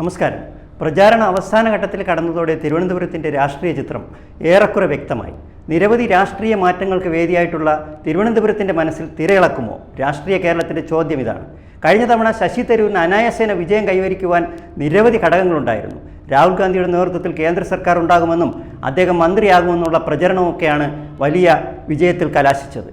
നമസ്കാരം. പ്രചാരണ അവസാന ഘട്ടത്തിൽ കടന്നതോടെ തിരുവനന്തപുരത്തിന്റെ രാഷ്ട്രീയ ചിത്രം ഏറെക്കുറെ വ്യക്തമായി. നിരവധി രാഷ്ട്രീയ മാറ്റങ്ങൾക്ക് വേദിയായിട്ടുള്ള തിരുവനന്തപുരത്തിന്റെ മനസ്സിൽ തിരയിളക്കുമോ? രാഷ്ട്രീയ കേരളത്തിന്റെ ചോദ്യം ഇതാണ്. കഴിഞ്ഞ തവണ ശശി തരൂരിന് അനായാസേന വിജയം കൈവരിക്കുവാൻ നിരവധി ഘടകങ്ങളുണ്ടായിരുന്നു. രാഹുൽ ഗാന്ധിയുടെ നേതൃത്വത്തിൽ കേന്ദ്ര സർക്കാർ ഉണ്ടാകുമെന്നും അദ്ദേഹം മന്ത്രിയാകുമെന്നുള്ള പ്രചരണമൊക്കെയാണ് വലിയ വിജയത്തിൽ കലാശിച്ചത്.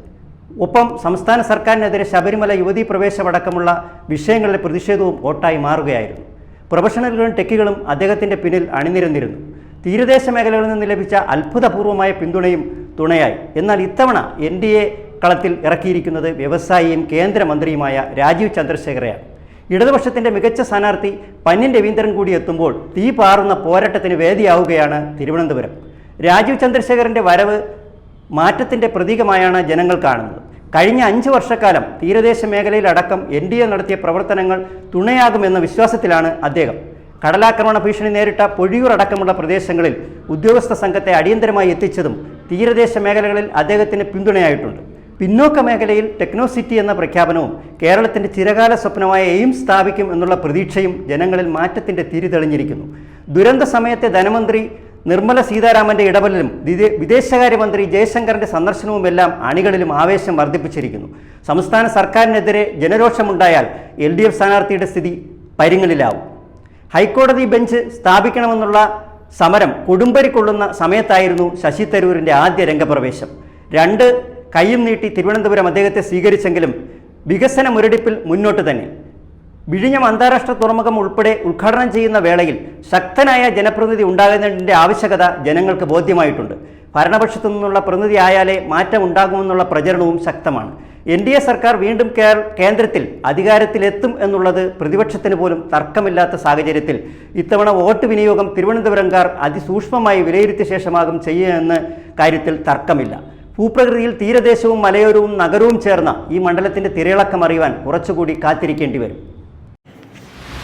ഒപ്പം സംസ്ഥാന സർക്കാരിനെതിരെ ശബരിമല യുവതീ പ്രവേശമടക്കമുള്ള വിഷയങ്ങളിലെ പ്രതിഷേധവും വോട്ടായി മാറുകയായിരുന്നു. പ്രൊഫഷണലുകളും ടെക്കുകളും അദ്ദേഹത്തിന്റെ പിന്നിൽ അണിനിരന്നിരുന്നു. തീരദേശ മേഖലകളിൽ നിന്ന് ലഭിച്ച അത്ഭുതപൂർവമായ പിന്തുണയും തുണയായി. എന്നാൽ ഇത്തവണ എൻ ഡി എ കളത്തിൽ ഇറക്കിയിരിക്കുന്നത് വ്യവസായിയും കേന്ദ്രമന്ത്രിയുമായ രാജീവ് ചന്ദ്രശേഖരയാണ്. ഇടതുപക്ഷത്തിന്റെ മികച്ച സ്ഥാനാർത്ഥി പന്യൻ രവീന്ദ്രൻ കൂടി എത്തുമ്പോൾ തീ പാറുന്ന പോരാട്ടത്തിന് വേദിയാവുകയാണ് തിരുവനന്തപുരം. രാജീവ് ചന്ദ്രശേഖരന്റെ വരവ് മാറ്റത്തിന്റെ പ്രതീകമായാണ് ജനങ്ങൾ കാണുന്നത്. കഴിഞ്ഞ അഞ്ച് വർഷക്കാലം തീരദേശ മേഖലയിലടക്കം എൻ ഡി എ നടത്തിയ പ്രവർത്തനങ്ങൾ തുണയാകുമെന്ന വിശ്വാസത്തിലാണ് അദ്ദേഹം. കടലാക്രമണ ഭീഷണി നേരിട്ട പൊഴിയൂർ അടക്കമുള്ള പ്രദേശങ്ങളിൽ ഉദ്യോഗസ്ഥ സംഘത്തെ അടിയന്തരമായി എത്തിച്ചതും തീരദേശ മേഖലകളിൽ അദ്ദേഹത്തിന് പിന്തുണയായിട്ടുണ്ട്. പിന്നോക്ക മേഖലയിൽ ടെക്നോസിറ്റി എന്ന പ്രഖ്യാപനവും കേരളത്തിന്റെ ചിരകാല സ്വപ്നമായ എയിംസ് സ്ഥാപിക്കും എന്നുള്ള പ്രതീക്ഷയും ജനങ്ങളിൽ മാറ്റത്തിന്റെ തിരി തെളിഞ്ഞിരിക്കുന്നു. ദുരന്ത സമയത്തെ ധനമന്ത്രി നിർമ്മല സീതാരാമന്റെ ഇടപെടലും വിദേ- വിദേശകാര്യമന്ത്രി ജയശങ്കറിന്റെ സന്ദർശനവുമെല്ലാം അണികളിലും ആവേശം വർദ്ധിപ്പിച്ചിരിക്കുന്നു. സംസ്ഥാന സർക്കാരിനെതിരെ ജനരോഷമുണ്ടായാൽ എൽ ഡി എഫ് സ്ഥാനാർത്ഥിയുടെ സ്ഥിതി പരിങ്ങളിലാവും ഹൈക്കോടതി ബെഞ്ച് സ്ഥാപിക്കണമെന്നുള്ള സമരം കൊടുമ്പരിക്കൊള്ളുന്ന സമയത്തായിരുന്നു ശശി തരൂരിന്റെ ആദ്യ രംഗപ്രവേശം. രണ്ട് കൈയും നീട്ടി തിരുവനന്തപുരം അദ്ദേഹത്തെ സ്വീകരിച്ചെങ്കിലും വികസന മുരടിപ്പിൽ മുന്നോട്ട് തന്നെ. വിഴിഞ്ഞം അന്താരാഷ്ട്ര തുറമുഖം ഉൾപ്പെടെ ഉദ്ഘാടനം ചെയ്യുന്ന വേളയിൽ ശക്തനായ ജനപ്രതിനിധി ഉണ്ടാകുന്നതിന്റെ ആവശ്യകത ജനങ്ങൾക്ക് ബോധ്യമായിട്ടുണ്ട്. ഭരണപക്ഷത്തു നിന്നുള്ള പ്രതിനിധി ആയാലേ മാറ്റം ഉണ്ടാകുമെന്നുള്ള പ്രചരണവും ശക്തമാണ്. എൻ ഡി എ സർക്കാർ വീണ്ടും കേന്ദ്രത്തിൽ അധികാരത്തിലെത്തും എന്നുള്ളത് പ്രതിപക്ഷത്തിന് പോലും തർക്കമില്ലാത്ത സാഹചര്യത്തിൽ ഇത്തവണ വോട്ട് വിനിയോഗം തിരുവനന്തപുരംകാർ അതിസൂക്ഷ്മമായി വിലയിരുത്തിയ ശേഷമാകും ചെയ്യുകയെന്ന കാര്യത്തിൽ തർക്കമില്ല. ഭൂപ്രകൃതിയിൽ തീരദേശവും മലയോരവും നഗരവും ചേർന്ന ഈ മണ്ഡലത്തിന്റെ തിരയിളക്കം അറിയുവാൻ കുറച്ചുകൂടി കാത്തിരിക്കേണ്ടി വരും.